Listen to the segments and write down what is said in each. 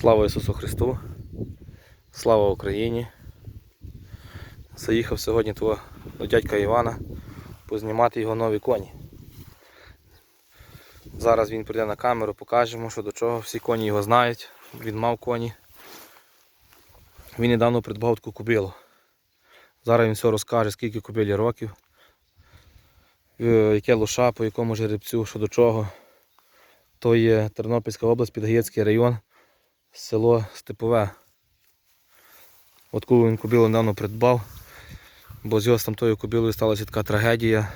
Слава Ісусу Христу! Слава Україні! Заїхав сьогодні твого до дядька Івана познімати його нові коні. Зараз він прийде на камеру, покажемо, що до чого. Всі коні його знають. Він мав коні. Він недавно придбав таку кубилу. Зараз він все розкаже, скільки кубилі років, е, яке лоша, по якому жеребцю, що до чого. То є Тернопільська область, Підгаєцький район, село Степове. От коли він кубилу недавно придбав, бо з його з тамтою сталася така трагедія.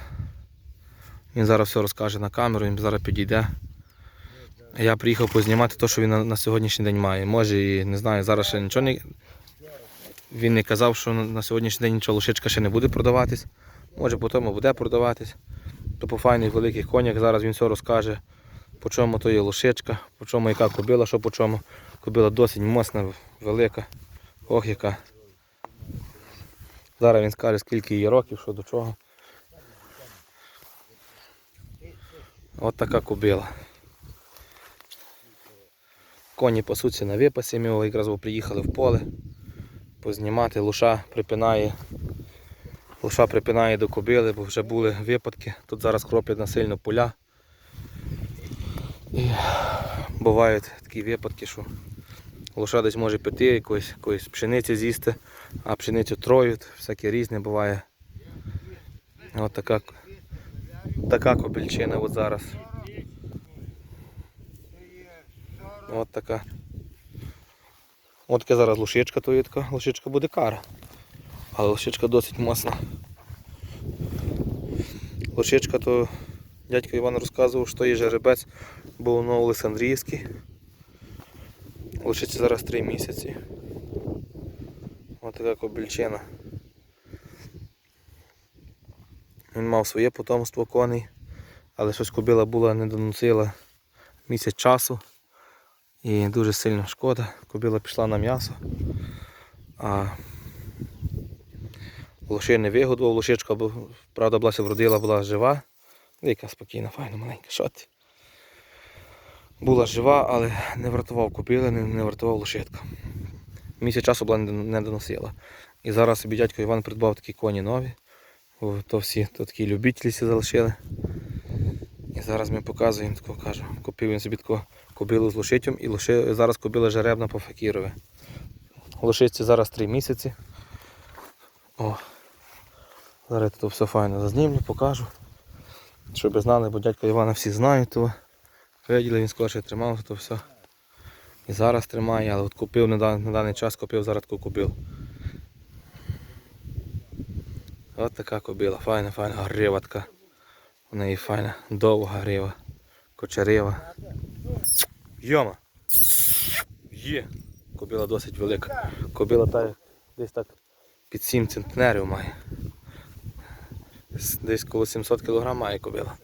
Він зараз все розкаже на камеру, він зараз підійде. Я приїхав познімати те, що він на, на сьогоднішній день має. Може і не знаю, зараз ще нічого не. Він не казав, що на- на сьогоднішній день нічого лошичка ще не буде продаватись. Може потім буде продаватись. То по файних великих конях зараз він все розкаже, по чому то є лошичка, по чому яка кобила, що по чому. Кобила досить моцна, велика. Ох яка. Зараз він скаже, скільки їй років, що до чого. От така кобила. Коні пасуться на випасі, ми якраз приїхали в поле познімати, лоша припинає. Лоша припинає до кобили, бо вже були випадки. Тут зараз кроплять насильно поля. І бувають такі випадки, що лоша десь може піти, якоїсь, якоїсь пшениці з'їсти, а пшеницю троють, всяке різне буває. От така, така кобільчина от зараз. От така. От зараз лошичка то є така, лошичка буде кара. Але лошичка досить моцна. Лошичка то дядько Іван розказував, що є жеребець, був на Олександрійський. Лошиці зараз 3 місяці. Ось така кобільчина. Він мав своє потомство коней, але щось кобила була не доносила місяць часу. І дуже сильно шкода. Кобила пішла на м'ясо. А лоши не вигодував, лошичка, правда, Блася вродила, була жива. Яка спокійна, файна, маленька, що ти? Була жива, але не врятував кобили, не, не врятував лошитка. Місяць часу була не, доносила. І зараз собі дядько Іван придбав такі коні нові. То всі то такі любителі залишили. І зараз ми показуємо таку, кажу, купив він собі таку кобилу з лошитям і лоши, зараз кобила жеребна по факірові. Лошиці зараз 3 місяці. О, зараз тут все файно зазнімлю, покажу. Щоб знали, бо дядька Івана всі знають, то виділи, він скорше тримав, то все. І зараз тримає, але от купив на, дан- на даний час, купив зараз таку кобилу. От така кобила, файна, файна, грива така. У неї файна, довга грива, кочарива. Йома! Є! Кобила досить велика. Кобила та десь так під 7 центнерів має. Десь коло 700 кг має кобила.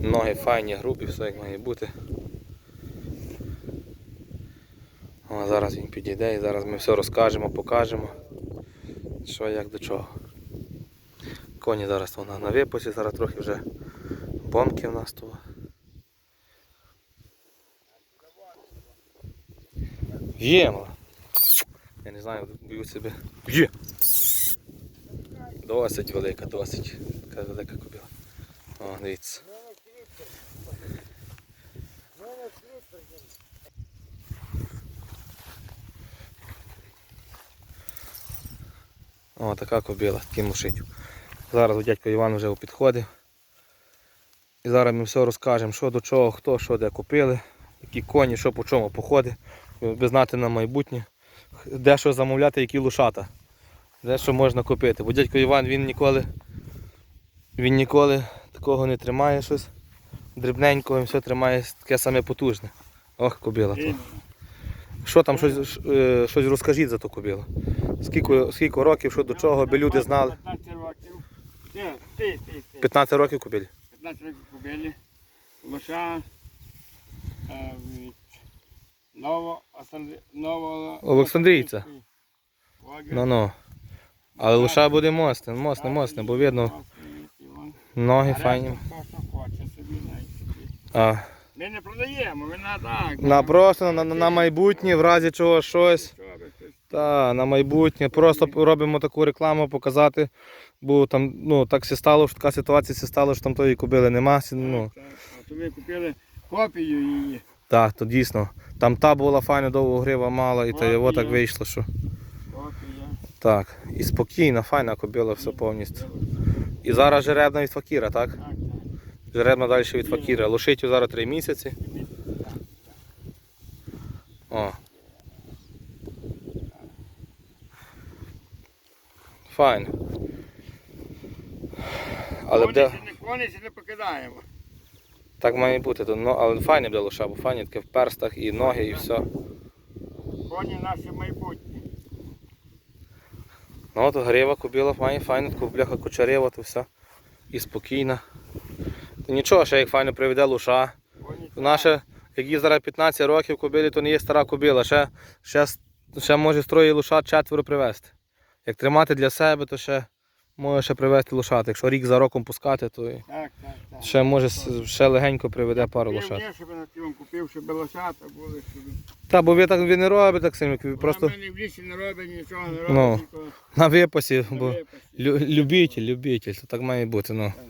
Ноги файні, грубі, все як має бути. О, зараз він підійде і зараз ми все розкажемо, покажемо. Що як до чого. Коні зараз вона на випусі, зараз трохи вже бомки в нас тут. Мала. Я не знаю, бою себе. Є! Досить велика, досить. Така велика кобила. О, дивіться. О, така кобила, таким лошитю. Зараз у дядько Іван вже підходить. І зараз ми все розкажемо, що до чого, хто, що де купили, які коні, що по чому походить. Ви знати на майбутнє, де що замовляти, які лошата. Де що можна купити. Бо дядько Іван він ніколи, він ніколи такого не тримає щось дрібненького, він все тримає таке саме потужне. Ох, кобила. то. Що там, щось, е, щось розкажіть за ту кобилу. Скільки, скільки років, що до чого, аби люди знали. 15 років. Ти, ти, ти, ти. 15 років кобилі. 15 років купили. Лоша. е, від Ново, Ново... Олександрійця. Ну ну. Але лише буде мосне, мосне, мосне, бо видно, ноги файні. А Ми не продаємо, ми на так. На просто на, на, на майбутнє, в разі чого щось. Та, на майбутнє. Просто робимо таку рекламу, показати. Бо там, ну, так все стало, що така ситуація все стало, що там тої кобили нема. Ну, Так, А то ми купили копію її. так, то дійсно. Там та була файна, довго грива мала, і то його так вийшло, що. Копія. Так. І спокійна, файна кобила, все повністю. І зараз жеребна від факіра, так? Так, так. Жеребна далі від факіра. Лошить зараз 3 місяці. О. Файн. Але буде, Кониці не- покидаємо. так має бути. то, Ну, але файне буде лоша, бо файне таке в перстах і ноги, і все. Коні наше майбутнє. Ну от грива кобіла має файну, таку бляха кучарева, то все. І спокійна. То нічого, ще як файно приведе. Коні Наша, як їй зараз 15 років кобилі, то не є стара кобила. Ще, ще, ще може строї лошад четверо привезти. Як тримати для себе, то ще може ще привезти лошад. Якщо рік за роком пускати, то і Так, так, так. ще може с- ще легенько приведе пару Купив, лошад. ні, щоб на тім купив, щоб лошата були. Щоб... Та, бо ви так ви не робите так сильно, ви просто в мене в лісі не робить, нічого не робить. Ну, тільки на випасі, на бо випасі. лю, любитель, любитель, то так має бути. Ну. Так.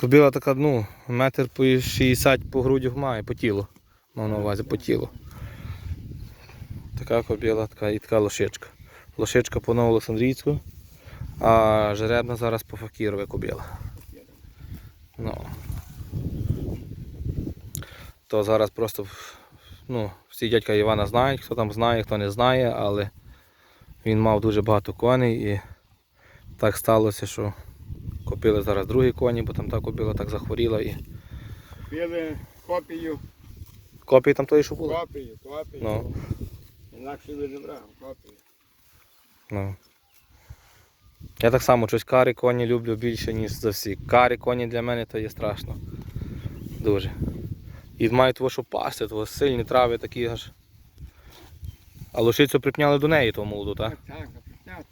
Кобила така, ну, метр по 60 по грудях має, по тілу. Мав на увазі, по тілу. Така кобила, така і така лошичка. Лошичка по Новоолександрійську, а жеребна зараз по Факірове кобила. Ну. То зараз просто ну, всі дядька Івана знають, хто там знає, хто не знає, але він мав дуже багато коней і так сталося, що купили зараз другі коні, бо там та кобила так захворіла і Купили копію, копії там тої, що було. копію, копію. Ну. Інакше би не брав, копію. Ну. Я так само щось карі коні люблю більше, ніж за всі. Карі коні для мене то є страшно. Дуже. І мають того, що пасти, того сильні трави такі аж. А лошицю припняли до неї, того молоду, так? Так, так.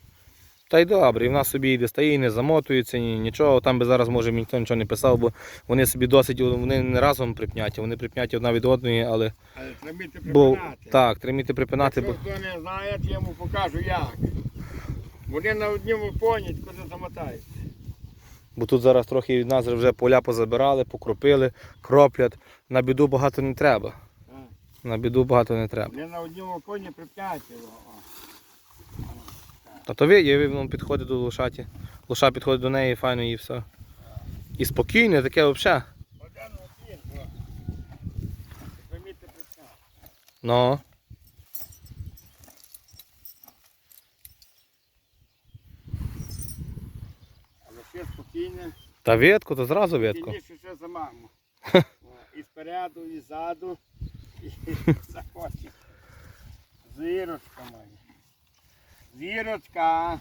Та й добре, і в нас собі йде стає, не замотується, ні, нічого. Там би зараз може ніхто нічого не писав, бо вони собі досить, вони не разом припняті, вони припняті одна від одної, але Але бо припинати. так, триміти припинати, бо Якщо хто не знає, я йому покажу як. Вони на одному поні, куди замотають. Бо тут зараз трохи від нас вже поля позабирали, покропили, кроплять. На біду багато не треба. Так. На біду багато не треба. Вони на одному поні прип'яті. о. А то ви, воно підходить до лошаті. Лоша підходить до неї, файно і все. І спокійне, таке взагалі. Ну. Але ще спокійне. Та ветку, то зразу ветку. Сильніше ще за маму. І спереду, і ззаду, і за. Зірочка моя. Зірочка.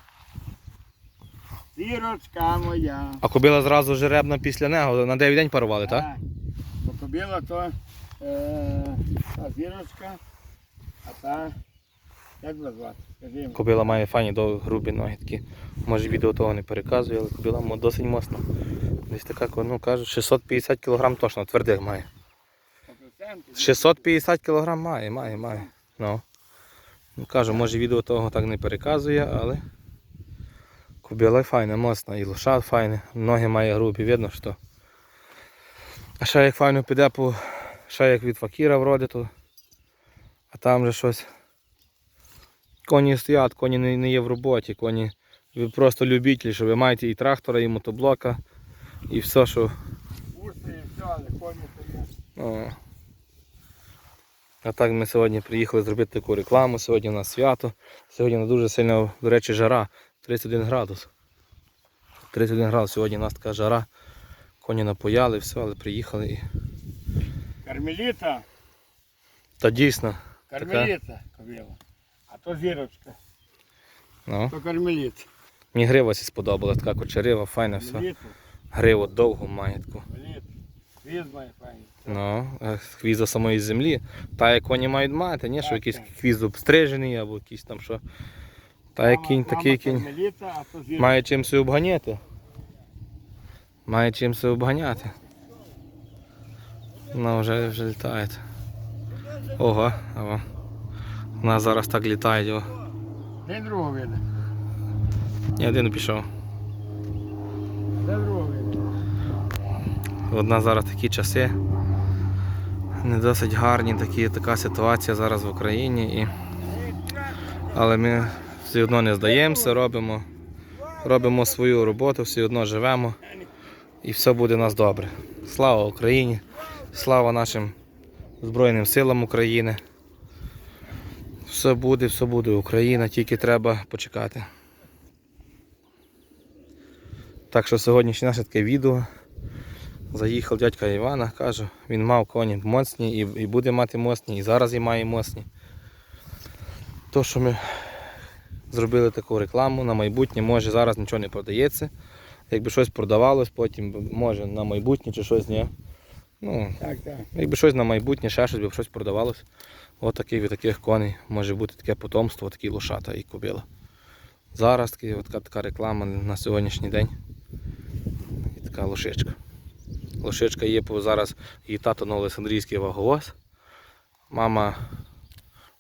Зірочка моя. А кобила зразу жеребна після нього, на 9 день парували, так? Бо кобила то е, та зірочка, а та як вас звати? Кобила має файні довгі грубі ноги такі. Може відео того не переказує, але кобила мо- досить моцна. Десь така, ну кажуть, 650 кг точно, твердих має. 100%. 650 кг має, має, має. Ну. Ну кажу, може відео того так не переказує, але кобила файна, моцна, і лошад файний, ноги має грубі, видно, що. А ще як файно піде по. Ще як від факіра вроде, то. А там же щось. Коні стоять, коні не, не є в роботі, коні. Ви просто любителі, що ви маєте і трактора, і мотоблока, і все, що Уси і все, але коні то є. А так ми сьогодні приїхали зробити таку рекламу. Сьогодні у нас свято. Сьогодні на дуже сильно, до речі, жара. 31 градус. 31 градус. Сьогодні у нас така жара. Коні напояли, все, але приїхали і. Кармеліта, Та дійсно. кармеліта кобила. А то зірочка, Ну. то кармеліт. Мені грива сі сподобалась, така кочерива, файна все. Гриву довгу має таку. Кармеліт. Має файний. Ну, е, хвіст до самої землі. Та як коні мають мати, ні, що якийсь хвіст обстрижений або якийсь там що. Та як кінь, такий кінь. А. Має чим себе обганяти. Має чим себе обганяти. Ну, вже, вже літає. Ого, ого. Нас зараз так літають. О. Де другого видно? Ні, один пішов. Де другого видно? Одна зараз такі часи. Не досить гарні, такі, така ситуація зараз в Україні. І... Але ми все одно не здаємося, робимо, робимо свою роботу, все одно живемо і все буде у нас добре. Слава Україні! Слава нашим Збройним силам України. Все буде, все буде Україна, тільки треба почекати. Так що сьогоднішнє наше таке відео. Заїхав дядька Івана, кажу, він мав коні моцні і, і буде мати моцні, і зараз і має моцні. То, що ми зробили таку рекламу на майбутнє, може зараз нічого не продається. Якби щось продавалось, потім може на майбутнє чи щось ні. Ну, Так, так. якби щось на майбутнє, ще щось би щось продавалось. От від таких коней може бути таке потомство, такі лошата і кобила. Зараз така, така реклама на сьогоднішній день. І така лошичка. Лошичка є зараз її тато на Олександрійський ваговоз. Мама.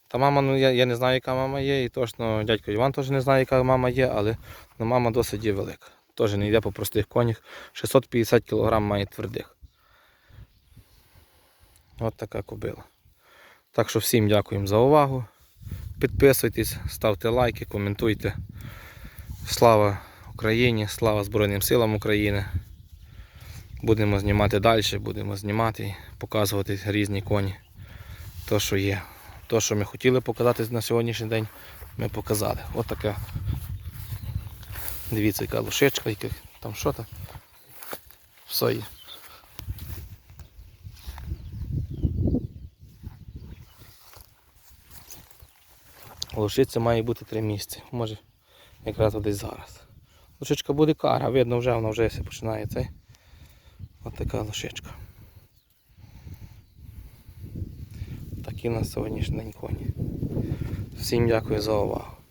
Та мама, ну я, я не знаю, яка мама є, і точно дядько Іван теж не знає, яка мама є, але ну, мама досить є велика. Теж не йде по простих конях. 650 кг має твердих. От така кобила. Так що всім дякуємо за увагу. Підписуйтесь, ставте лайки, коментуйте. Слава Україні, слава Збройним силам України. Будемо знімати далі, будемо знімати показувати різні коні. То, що є. То, що ми хотіли показати на сьогоднішній день, ми показали. От таке. Дивіться, яка лошечка, яка там що там. Все є. Лошиця має бути три місяці. Може якраз десь зараз. Лошичка буде кара, видно вже, вона вже починає цей. Ось така лошечка. Такі на сьогоднішній день коні. Всім дякую за увагу.